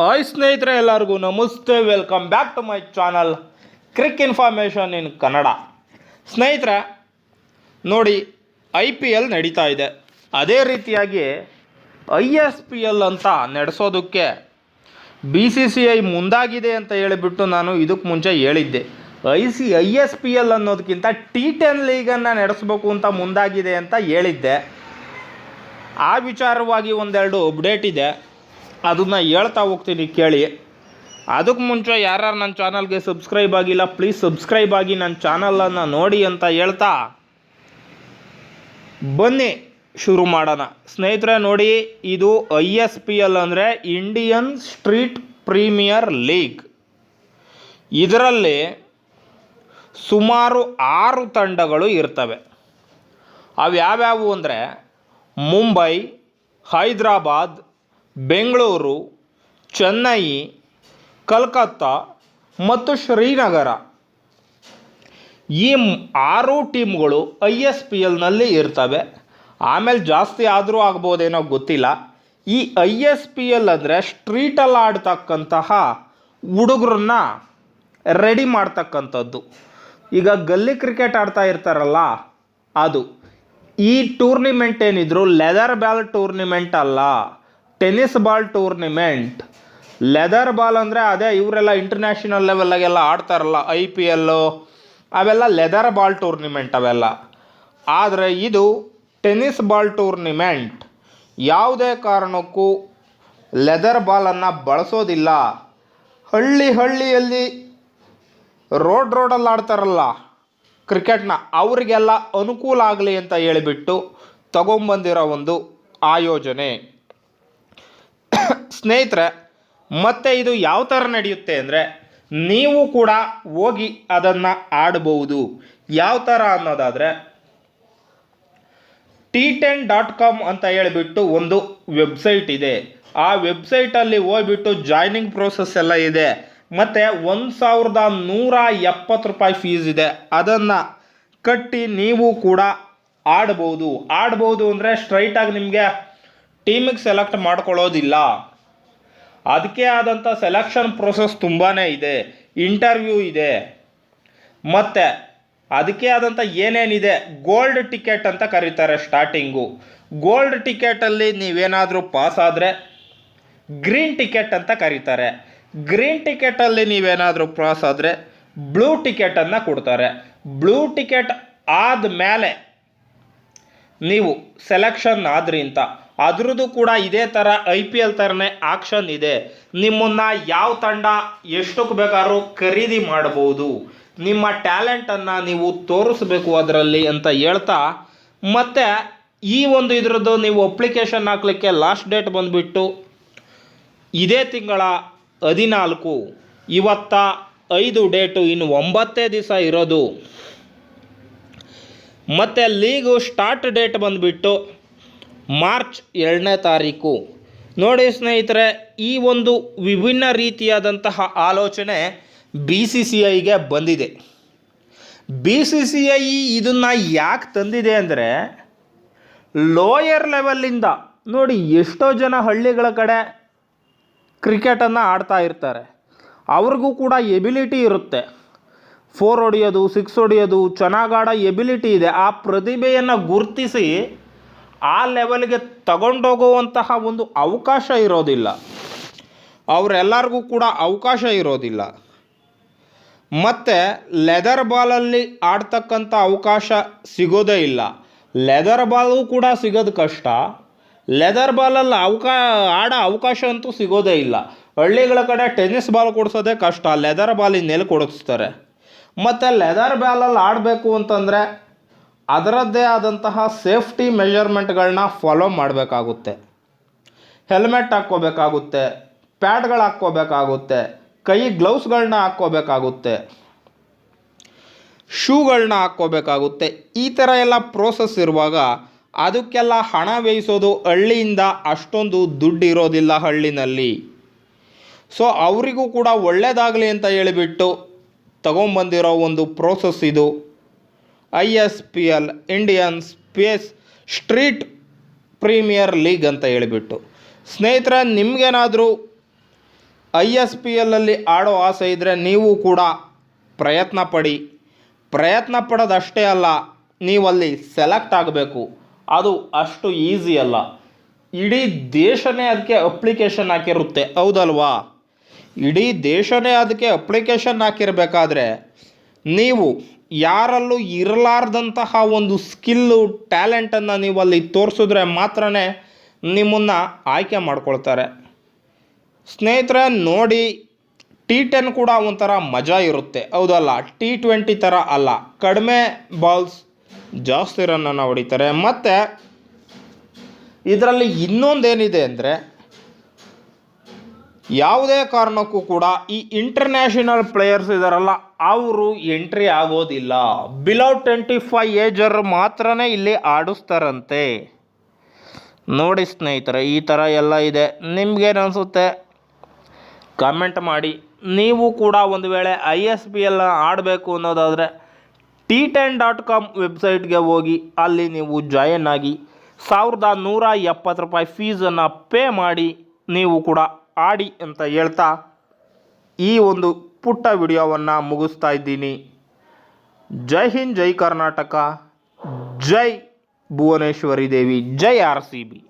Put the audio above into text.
Hi ಸ್ನೇಹಿತರೆ ಎಲ್ಲರಿಗೂ namaste welcome back to my channel cric information in Kannada ಸ್ನೇಹಿತರೆ, ನೋಡಿ ಐ ಪಿ ಎಲ್ ನಡೀತಾ ಇದೆ. ಅದೇ ರೀತಿಯಾಗಿ ಐ ಎಸ್ ಪಿ ಎಲ್ ಅಂತ ನಡೆಸೋದಕ್ಕೆ ಬಿ ಸಿ ಸಿ ಐ ಮುಂದಾಗಿದೆ ಅಂತ ಹೇಳಿಬಿಟ್ಟು ನಾನು ಇದಕ್ಕೆ ಮುಂಚೆ ಹೇಳಿದ್ದೆ. I C I S P L ಅನ್ನೋದಕ್ಕಿಂತ ಟಿ ಟೆನ್ ಲೀಗನ್ನು ನಡೆಸಬೇಕು ಅಂತ ಮುಂದಾಗಿದೆ ಅಂತ ಹೇಳಿದ್ದೆ. ಆ ವಿಚಾರವಾಗಿ ಒಂದೆರಡು ಅಪ್ಡೇಟ್ ಇದೆ. ಅದನ್ನು ಹೇಳ್ತಾ ಹೋಗ್ತೀನಿ ಕೇಳಿ. ಅದಕ್ಕೆ ಮುಂಚೆ ಯಾರ್ಯಾರು ನನ್ನ ಚಾನಲ್ಗೆ ಸಬ್ಸ್ಕ್ರೈಬ್ ಆಗಿಲ್ಲ ಪ್ಲೀಸ್ ಸಬ್ಸ್ಕ್ರೈಬ್ ಆಗಿ ನನ್ನ ಚಾನಲನ್ನು ನೋಡಿ ಅಂತ ಹೇಳ್ತಾ ಬನ್ನಿ ಶುರು ಮಾಡೋಣ. ಸ್ನೇಹಿತರೆ ನೋಡಿ, ಇದು ಐ ಎಸ್ ಪಿ ಎಲ್ ಅಂದರೆ ಇಂಡಿಯನ್ ಸ್ಟ್ರೀಟ್ ಪ್ರೀಮಿಯರ್ ಲೀಗ್ ಇದರಲ್ಲಿ ಸುಮಾರು ಆರು ತಂಡಗಳು ಇರ್ತವೆ. ಅವು ಯಾವ್ಯಾವು ಅಂದರೆ, ಮುಂಬೈ, ಹೈದರಾಬಾದ್ ಬೆಂಗಳೂರು, ಚೆನ್ನೈ, ಕಲ್ಕತ್ತಾ ಮತ್ತು ಶ್ರೀನಗರ. ಈ ಆರು ಟೀಮ್ಗಳು ಐ ಎಸ್ ಪಿ ಎಲ್ನಲ್ಲಿ ಇರ್ತವೆ. ಆಮೇಲೆ ಜಾಸ್ತಿ ಆದರೂ ಆಗ್ಬೋದೇನೋ ಗೊತ್ತಿಲ್ಲ. ಈ ಐ ಎಸ್ ಪಿ ಎಲ್ ಅಂದರೆ ಸ್ಟ್ರೀಟಲ್ಲಿ ಆಡ್ತಕ್ಕಂತಹ ಹುಡುಗರನ್ನ ರೆಡಿ ಮಾಡ್ತಕ್ಕಂಥದ್ದು. ಈಗ ಗಲ್ಲಿ ಕ್ರಿಕೆಟ್ ಆಡ್ತಾ ಇರ್ತಾರಲ್ಲ, ಅದು. ಈ ಟೂರ್ನಿಮೆಂಟ್ ಏನಿದ್ರು, ಲೆದರ್ ಬ್ಯಾಲ್ ಟೂರ್ನಿಮೆಂಟ್ ಅಲ್ಲ. Tennis ball tournament, leather ball ಅಂದರೆ ಅದೇ ಇವರೆಲ್ಲ ಇಂಟರ್ನ್ಯಾಷನಲ್ ಲೆವೆಲ್ಲಾಗೆಲ್ಲ ಆಡ್ತಾರಲ್ಲ ಐ ಪಿ ಎಲ್ಲು ಅವೆಲ್ಲ ಲೆದರ್ ಬಾಲ್ ಟೂರ್ನಿಮೆಂಟ್ ಅವೆಲ್ಲ. ಆದರೆ ಇದು ಟೆನಿಸ್ ಬಾಲ್ ಟೂರ್ನಿಮೆಂಟ್. ಯಾವುದೇ ಕಾರಣಕ್ಕೂ ಲೆದರ್ ಬಾಲನ್ನು ಬಳಸೋದಿಲ್ಲ. ಹಳ್ಳಿ ಹಳ್ಳಿಯಲ್ಲಿ ರೋಡ್ ರೋಡಲ್ಲಿ ಆಡ್ತಾರಲ್ಲ ಕ್ರಿಕೆಟ್ನ ಅವರಿಗೆಲ್ಲ ಅನುಕೂಲ ಆಗಲಿ ಅಂತ ಹೇಳಿಬಿಟ್ಟು ತಗೊಂಬಂದಿರೋ ಒಂದು ಆಯೋಜನೆ. ಸ್ನೇಹಿತರೆ, ಮತ್ತೆ ಇದು ಯಾವ ಥರ ನಡೆಯುತ್ತೆ ಅಂದರೆ, ನೀವು ಕೂಡ ಹೋಗಿ ಅದನ್ನು ಆಡಬಹುದು ಯಾವ ಥರ ಅನ್ನೋದಾದರೆ, ಟಿ ಟೆನ್ ಡಾಟ್ ಕಾಮ್ ಅಂತ ಹೇಳಿಬಿಟ್ಟು ಒಂದು ವೆಬ್ಸೈಟ್ ಇದೆ. ಆ ವೆಬ್ಸೈಟಲ್ಲಿ ಹೋಗ್ಬಿಟ್ಟು ಜಾಯ್ನಿಂಗ್ ಪ್ರೋಸೆಸ್ ಎಲ್ಲ ಇದೆ. ಮತ್ತು ಒಂದು ಸಾವಿರದ ನೂರ ಎಪ್ಪತ್ತು ರೂಪಾಯಿ ಫೀಸ್ ಇದೆ. ಅದನ್ನು ಕಟ್ಟಿ ನೀವು ಕೂಡ ಆಡ್ಬೋದು. ಆಡ್ಬೋದು ಅಂದರೆ ಸ್ಟ್ರೈಟಾಗಿ ನಿಮಗೆ ಟೀಮಿಗೆ ಸೆಲೆಕ್ಟ್ ಮಾಡ್ಕೊಳ್ಳೋದಿಲ್ಲ. ಅದಕ್ಕೆ ಆದಂಥ ಸೆಲೆಕ್ಷನ್ ಪ್ರೊಸೆಸ್ ತುಂಬಾ ಇದೆ. ಇಂಟರ್ವ್ಯೂ ಇದೆ. ಮತ್ತು ಅದಕ್ಕೆ ಆದಂಥ ಏನೇನಿದೆ? ಗೋಲ್ಡ್ ಟಿಕೆಟ್ ಅಂತ ಕರೀತಾರೆ ಸ್ಟಾರ್ಟಿಂಗು ಗೋಲ್ಡ್ ಟಿಕೆಟಲ್ಲಿ ನೀವೇನಾದರೂ ಪಾಸ್ ಆದರೆ ಗ್ರೀನ್ ಟಿಕೆಟ್ ಅಂತ ಕರೀತಾರೆ. ಗ್ರೀನ್ ಟಿಕೆಟಲ್ಲಿ ನೀವೇನಾದರೂ ಪಾಸ್ ಆದರೆ ಬ್ಲೂ ಟಿಕೆಟನ್ನು ಕೊಡ್ತಾರೆ. ಬ್ಲೂ ಟಿಕೆಟ್ ಆದ ಮೇಲೆ ನೀವು ಸೆಲೆಕ್ಷನ್ ಆದ್ರಿ ಅಂತ ಅದ್ರದ್ದು ಕೂಡ ಇದೇ ಥರ ಐ ಪಿ ಎಲ್ ಥರನೇ ಆಕ್ಷನ್ ಇದೆ. ನಿಮ್ಮನ್ನು ಯಾವ ತಂಡ ಎಷ್ಟಕ್ಕೆ ಬೇಕಾದ್ರೂ ಖರೀದಿ ಮಾಡಬಹುದು. ನಿಮ್ಮ ಟ್ಯಾಲೆಂಟನ್ನು ನೀವು ತೋರಿಸ್ಬೇಕು ಅದರಲ್ಲಿ ಅಂತ ಹೇಳ್ತಾ, ಮತ್ತು ಈ ಒಂದು ಇದರದ್ದು ನೀವು ಅಪ್ಲಿಕೇಶನ್ ಹಾಕ್ಲಿಕ್ಕೆ ಲಾಸ್ಟ್ ಡೇಟ್ ಬಂದುಬಿಟ್ಟು ಇದೇ ತಿಂಗಳ ಹದಿನಾಲ್ಕು, ಇವತ್ತ ಐದು ಡೇಟು ಇನ್ನು ಒಂಬತ್ತೇ ದಿವಸ ಇರೋದು. ಮತ್ತು ಲೀಗು ಸ್ಟಾರ್ಟ್ ಡೇಟ್ ಬಂದುಬಿಟ್ಟು ಮಾರ್ಚ್ ಎರಡನೇ ತಾರೀಕು. ನೋಡಿ ಸ್ನೇಹಿತರೆ, ಈ ಒಂದು ವಿಭಿನ್ನ ರೀತಿಯಾದಂತಹ ಆಲೋಚನೆ ಬಿ ಸಿ ಸಿ ಐಗೆ ಬಂದಿದೆ. ಬಿ ಸಿ ಸಿ ಐ ಇದನ್ನು ಯಾಕೆ ತಂದಿದೆ ಅಂದರೆ, ಲೋಯರ್ ಲೆವೆಲ್ಲಿಂದ ನೋಡಿ ಎಷ್ಟೋ ಜನ ಹಳ್ಳಿಗಳ ಕಡೆ ಕ್ರಿಕೆಟನ್ನು ಆಡ್ತಾ ಇರ್ತಾರೆ. ಅವ್ರಿಗೂ ಕೂಡ ಎಬಿಲಿಟಿ ಇರುತ್ತೆ. ಫೋರ್ ಹೊಡೆಯೋದು, ಸಿಕ್ಸ್ ಹೊಡೆಯೋದು ಚೆನ್ನಾಗಾಡೋ ಎಬಿಲಿಟಿ ಇದೆ. ಆ ಪ್ರತಿಭೆಯನ್ನು ಗುರುತಿಸಿ ಆ ಲೆವೆಲ್ಗೆ ತಗೊಂಡೋಗುವಂತಹ ಒಂದು ಅವಕಾಶ ಇರೋದಿಲ್ಲ. ಅವರೆಲ್ಲರಿಗೂ ಕೂಡ ಅವಕಾಶ ಇರೋದಿಲ್ಲ. ಮತ್ತು ಲೆದರ್ ಬಾಲಲ್ಲಿ ಆಡ್ತಕ್ಕಂಥ ಅವಕಾಶ ಸಿಗೋದೇ ಇಲ್ಲ. ಲೆದರ್ ಬಾಲು ಕೂಡ ಸಿಗೋದು ಕಷ್ಟ. ಲೆದರ್ ಬಾಲಲ್ಲಿ ಅವಕಾ, ಆಡೋ ಅವಕಾಶ ಅಂತೂ ಸಿಗೋದೇ ಇಲ್ಲ. ಹಳ್ಳಿಗಳ ಕಡೆ ಟೆನ್ನಿಸ್ ಬಾಲ್ ಕೊಡಿಸೋದೇ ಕಷ್ಟ. ಲೆದರ್ ಬಾಲಿನ ನೆಲೆ ಕೊಡಿಸ್ತಾರೆ. ಮತ್ತು ಲೆದರ್ ಬಾಲಲ್ಲಿ ಆಡಬೇಕು ಅಂತಂದರೆ ಅದರದ್ದೇ ಆದಂತಹ ಸೇಫ್ಟಿ ಮೆಷರ್ಮೆಂಟ್ಗಳನ್ನ ಫಾಲೋ ಮಾಡಬೇಕಾಗುತ್ತೆ. ಹೆಲ್ಮೆಟ್ ಹಾಕ್ಕೋಬೇಕಾಗುತ್ತೆ, ಪ್ಯಾಡ್ಗಳು ಹಾಕ್ಕೋಬೇಕಾಗುತ್ತೆ, ಕೈ ಗ್ಲೌಸ್ಗಳನ್ನ ಹಾಕ್ಕೋಬೇಕಾಗುತ್ತೆ, ಶೂಗಳನ್ನ ಹಾಕ್ಕೋಬೇಕಾಗುತ್ತೆ. ಈ ಥರ ಎಲ್ಲ ಪ್ರೋಸೆಸ್ ಇರುವಾಗ ಅದಕ್ಕೆಲ್ಲ ಹಣ ವ್ಯಯಿಸೋದು ಹಳ್ಳಿಯಿಂದ ಅಷ್ಟೊಂದು ದುಡ್ಡು ಇರೋದಿಲ್ಲ ಹಳ್ಳಿನಲ್ಲಿ. ಸೊ ಅವರಿಗೂ ಕೂಡ ಒಳ್ಳೆಯದಾಗಲಿ ಅಂತ ಹೇಳಿಬಿಟ್ಟು ತಗೊಂಬಂದಿರೋ ಒಂದು ಪ್ರೋಸೆಸ್ ಇದು. I S P L Indian space street premier league ಅಂತ ಹೇಳಿಬಿಟ್ಟು. ಸ್ನೇಹಿತರೆ, ನಿಮಗೇನಾದರೂ ಐ ಎಸ್ ಪಿ ಎಲ್ಲಲ್ಲಿ ಆಡೋ ಆಸೆ ಇದ್ದರೆ ನೀವು ಕೂಡ ಪ್ರಯತ್ನ ಪಡಿ. ಪ್ರಯತ್ನ ಪಡೋದಷ್ಟೇ ಅಲ್ಲ, ನೀವಲ್ಲಿ ಸೆಲೆಕ್ಟ್ ಆಗಬೇಕು. ಅದು ಅಷ್ಟು ಈಸಿ ಅಲ್ಲ. ಇಡೀ ದೇಶನೇ ಅದಕ್ಕೆ ಅಪ್ಲಿಕೇಶನ್ ಹಾಕಿರುತ್ತೆ. ಹೌದಲ್ವಾ? ಇಡೀ ದೇಶನೇ ಅದಕ್ಕೆ ಅಪ್ಲಿಕೇಶನ್ ಹಾಕಿರಬೇಕಾದ್ರೆ ನೀವು ಯಾರಲ್ಲೂ ಇರಲಾರ್ದಂತಹ ಒಂದು ಸ್ಕಿಲ್ಲು, ಟ್ಯಾಲೆಂಟನ್ನು ನೀವು ಅಲ್ಲಿ ತೋರಿಸಿದ್ರೆ ಮಾತ್ರ ನಿಮ್ಮನ್ನು ಆಯ್ಕೆ ಮಾಡ್ಕೊಳ್ತಾರೆ. ಸ್ನೇಹಿತರೆ, ನೋಡಿ ಟಿ ಟೆನ್ ಕೂಡ ಒಂಥರ ಮಜಾ ಇರುತ್ತೆ. ಹೌದಲ್ಲ? ಟಿ ಟ್ವೆಂಟಿ ಥರ ಅಲ್ಲ. ಕಡಿಮೆ ಬಾಲ್ಸ್ ಜಾಸ್ತಿ ರನ್ನನ್ನು ಹೊಡಿತಾರೆ. ಮತ್ತು, ಇದರಲ್ಲಿ ಇನ್ನೊಂದೇನಿದೆ ಅಂದರೆ ಯಾವುದೇ ಕಾರಣಕ್ಕೂ ಕೂಡ ಈ ಇಂಟರ್ನ್ಯಾಷನಲ್ ಪ್ಲೇಯರ್ಸ್ ಇದಾರಲ್ಲ, ಅವರು ಎಂಟ್ರಿ ಆಗೋದಿಲ್ಲ. ಬಿಲೋ ಟ್ವೆಂಟಿ ಫೈವ್ ಏಜರ್ ಮಾತ್ರನೇ ಇಲ್ಲಿ ಆಡಿಸ್ತಾರಂತೆ. ನೋಡಿ ಸ್ನೇಹಿತರೆ, ಈ ಥರ ಎಲ್ಲ ಇದೆ. ನಿಮ್ಗೇನು ಅನಿಸುತ್ತೆ? ಕಮೆಂಟ್ ಮಾಡಿ. ನೀವು ಕೂಡ ಒಂದು ವೇಳೆ ಐ ಎಸ್ ಪಿ ಎಲ್ ಆಡಬೇಕು ಅನ್ನೋದಾದರೆ ಟಿ ಟೆನ್ ಡಾಟ್ ಕಾಮ್ ವೆಬ್ಸೈಟ್ಗೆ ಹೋಗಿ, ಅಲ್ಲಿ ನೀವು ಜಾಯಿನ್ ಆಗಿ, ಸಾವಿರದ ನೂರ ಎಪ್ಪತ್ತು ರೂಪಾಯಿ ಫೀಸನ್ನು ಪೇ ಮಾಡಿ, ನೀವು ಕೂಡ ಆಡಿ ಅಂತ ಹೇಳ್ತಾ ಈ ಒಂದು ಪುಟ್ಟ ವಿಡಿಯೋವನ್ನು ಮುಗಿಸ್ತಾ ಇದ್ದೀನಿ. Jai Hind, Jai Karnataka, Jai Bhuvaneshwari Devi, Jai R C B.